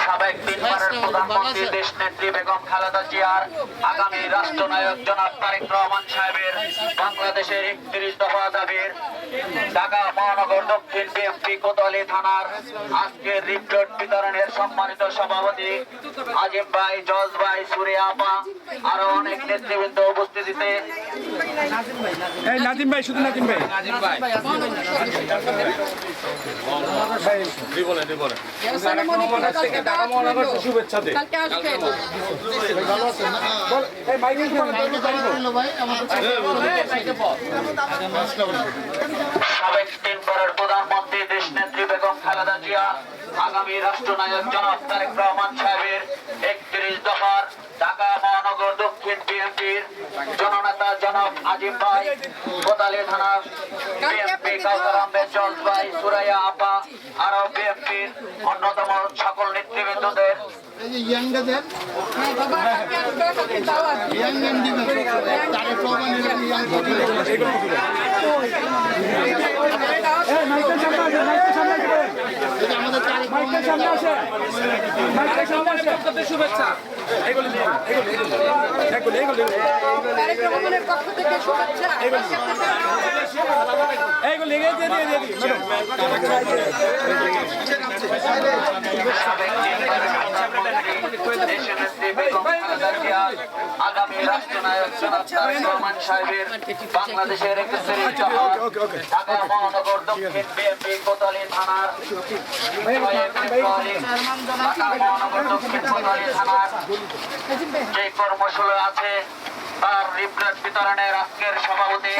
সাবেক তিনবারের প্রধানমন্ত্রী দেশ নেত্রী বেগম খালেদা জিয়ার আগামী রাষ্ট্রনায়ক জনাব তারেক রহমান সাহেবের বাংলাদেশের একত্রিশ দফা দাবির ঢাকা মহানগর দক্ষিণ বিএনপি কোতোয়ালি থানার আজকের রিপোর্ট বিতরণের সম্মানিত সভাপতি আজিম ভাই জজ ভাই সুরিয়া আপা আরও অনেক নেতৃবৃন্দ উপস্থিতিতে। এই নাজিম ভাই শুধু নাজিম ভাই। শুভেচ্ছা দে কালকে আসবেন এই মাইকেল সাবেক তিনবারের প্রধানমন্ত্রী দেশ নেত্রী বেগম খালেদা জিয়া আগামী রাষ্ট্রনায়ক জনাব তারেক রহমান সাহেবের একত্রিশ দফার ঢাকা মহানগর দক্ষিণ বিএনপির জননেতা জনাব আজিম ভাই কোতালি থানা বিএনপি কাউসার আহমেদ জজ ভাই, সুরাইয়া আপা আরও বিএনপির অন্যতম সকল নেতৃবৃন্দদের। যে মাইকেল সামনে আসে মাইকেল সামনে আসে শুভেচ্ছা এগুলো এগুলো এগুলো এগুলো রহমানের পক্ষ থেকে শুভেচ্ছা এগুলো দিয়ে দিয়ে দিয়ে দিই আগামী রাষ্ট্রনায়ক জনাব তারেক রহমান সাহেবের বাংলাদেশের একত্রিশ ঢাকা মহানগর দক্ষিণ বিএনপি কোতালি থানার ঢাকা মহানগর দক্ষিণ কোতালি থানার যে কর্মশালা আছে তার রিপ্লেট বিতরণের আজকের সভাপতি